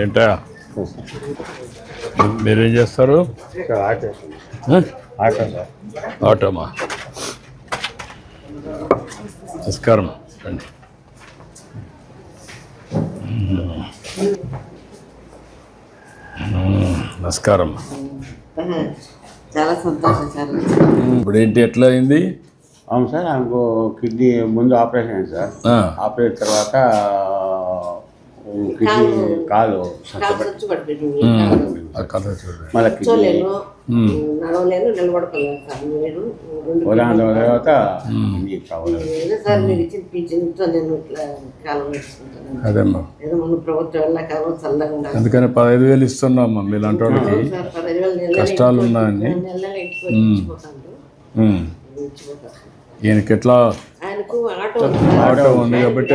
ఏంటా? మీరేం చేస్తారు? ఆటోమా? నమస్కారం రండి. నమస్కారం. చాలా సంతోషం సార్. ఇప్పుడు ఏంటి ఎట్లా అయింది అవును సార్ నాకు కిడ్నీ ముందు ఆపరేషన్ అయింది సార్. ఆపరేషన్ తర్వాత కాలు. మళ్ళీ. నడవలేను ఉదాహరణ తర్వాత అదేమ్మా అందుకని పదహైదు వేలు ఇస్తున్నామ్మా మీలాంటి వాళ్ళకి. కష్టాలు ఉన్నాయని ఈయనకి ఎట్లా. ఆటో ఉంది. కాబట్టి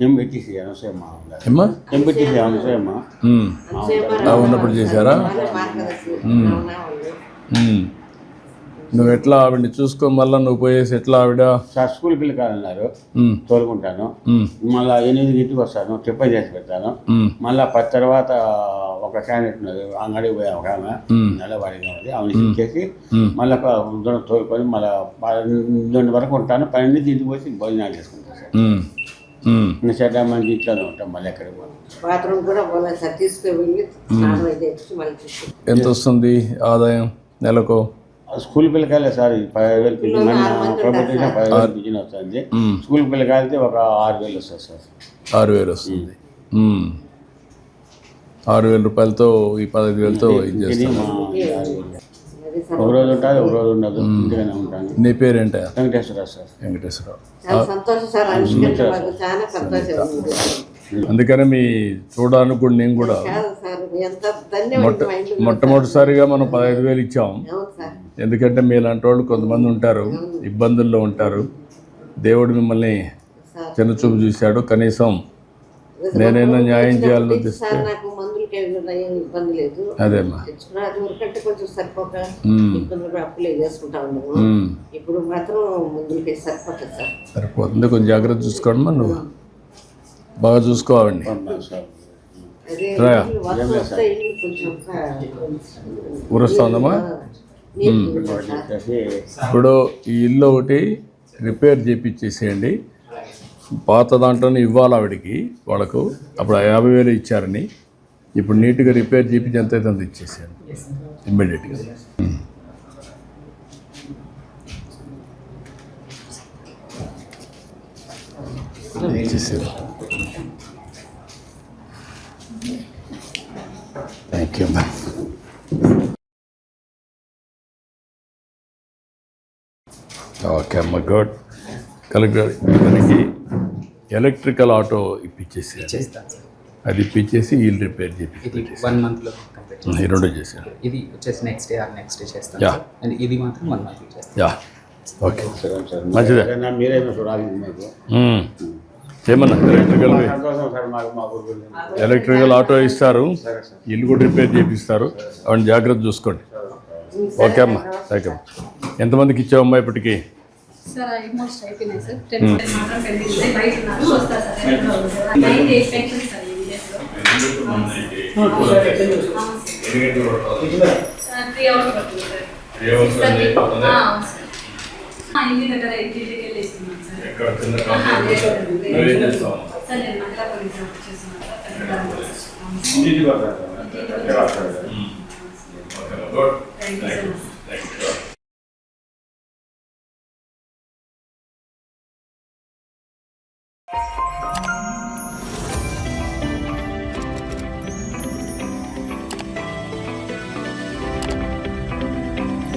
అనసూయమ్మ ఏమ్మా? అనసూయమ్మ ఉన్నప్పుడు చేశారా. నువ్వు ఎట్లా ఆవిడని చూసుకో మళ్ళా నువ్వు పోయేసి ఎట్లా ఆవిడ? సార్ స్కూల్ పిల్లకాయలు మ్మ్. తోలుకుంటాను. మళ్ళీ ఎనిమిది ఇంటికి వస్తాను టిఫన్ చేసి పెడతాను. మళ్ళీ పది తర్వాత ఒక క్యాండిడేట్ ఉన్నది అంగడికి పోయా ఒక ఆమె. నెలవాడిగా ఉంది ఆమె ఇచ్చేసి మ్మ్. మళ్ళీ దొండ తోలుకొని మళ్ళీ పన్నెండు వరకు ఉంటాను. పన్నెండు ఇంటికి వచ్చి భోజనాలు చేసుకుంటాను సార్. చెడ్డ మంది ఇంట్లోనే ఉంటాం మళ్ళీ ఎక్కడికి బాత్రూమ్ కూడా పోలేదు సార్. తీసుకుని వెళ్ళి స్నానం అయితే చేసి మళ్ళీ ఎంత వస్తుంది ఆదాయం నెలకు? స్కూల్ పిల్లకాయలే సార్ పదిహేను వేలు పిల్లలు మన ప్రభుత్వం పదిహేను వేలు పిల్లలు వస్తుంది. స్కూల్ పిల్లకాయలైతే ఒక ఆరు వేలు వస్తుంది సార్. ఆరు వేలు వస్తుంది. ఆరు వేల రూపాయలతో ఈ పదహైదు వేలతో ఇది ఇది ఒక రోజు ఉంటుంది ఒక రోజు ఉండదు. ఇంటిగానే ఉంటాను నీ పేరేంట? వెంకటేశ్వర సార్. వెంకటేశ్వరరావు. సంతోషం సార్ చాలా. అందుకని మీ చూడడానికి కూడా నేను కూడా కాదు సార్ ఎంత ధన్యవాదం మా ఇంట్లో మొట్టమొదటిసారిగా మనం పదహైదు వేలు ఇచ్చాం. ఎందుకంటే మీలాంటి వాళ్ళు కొంతమంది ఉంటారు ఇబ్బందుల్లో ఉంటారు. దేవుడు మిమ్మల్ని సార్. చిన్నచూపు చూశాడు. కనీసం నేనైనా న్యాయం చేయాలని ఉద్దేశిస్తే సార్ నాకు మందులకి ఏం ఇబ్బంది లేదు. అదేమ్మా. అది వరకంటే కొంచెం సరిపోక. ఇబ్బందులు అప్పులే చేసుకుంటా ఉన్నాము. ఇప్పుడు మాత్రం మందులకి సరిపోతుంది సార్ సరిపోతుంది. కొంచెం జాగ్రత్త చూసుకోండి నువ్వు. బాగా అదే సార్? వచ్చేసి ఇప్పుడు ఈ ఇల్లు ఒకటి రిపేర్ చేపించేసేయండి పాత దాంట్లోనే ఇవ్వాలి ఆవిడకి. వాళ్ళకు అప్పుడు ఆ యాభై వేలు ఇచ్చారని. ఇప్పుడు నీట్గా రిపేర్ చేపించి ఎంత అయితే అంత ఇచ్చేసాను ఇమ్మీడియట్గా ఇచ్చేసారు థ్యాంక్ యూ మ్యామ్ ఓకే అమ్మ గుడ్ కలెక్టర్ ఇతనికి ఎలక్ట్రికల్ ఆటో ఇప్పించేసి అది ఇప్పించేసి వీళ్ళు రిపేర్ చేసి ఇది వన్ మంత్లో ఈ రెండు చేశాను ఇది వచ్చేసి next day or next day చేస్తాను అండ్ ఇది మాత్రం వన్ మంత్లో చేస్తాను. యా. ఓకే. సరే సార్ మంచిదే. ఏమన్నా ఎలక్ట్రికల్ ఎలక్ట్రికల్ ఆటో ఇస్తారు. ఇల్లు కూడా రిపేర్ చేపిస్తారు. అవన్నీ జాగ్రత్త చూసుకోండి. ఓకే అమ్మా. థ్యాంక్ యూ ఎంతమందికి ఇచ్చావమ్మా ఇప్పటికి? సార్ ఆల్మోస్ట్ అయిపోయినాయి సార్ టెన్ మాత్రం పెండింగ్ ఉంది బయట ఉన్నారు వస్తారు sir nine days pension sir ఈ విలేజ్లో త్రీ అవర్స్ పడుతుంది సార్ సిక్స్ థర్టీ అవును సార్ ఆ, ఇంటి దగ్గర ఇంటికి వెళ్ళి ఇస్తున్నాను సార్ ఆహా, లేదు, లేదు. సార్ నేను మహిళా పోలీస్ చేస్తున్నాను సార్ ఇంటికి వస్తారు సార్. Thank you Música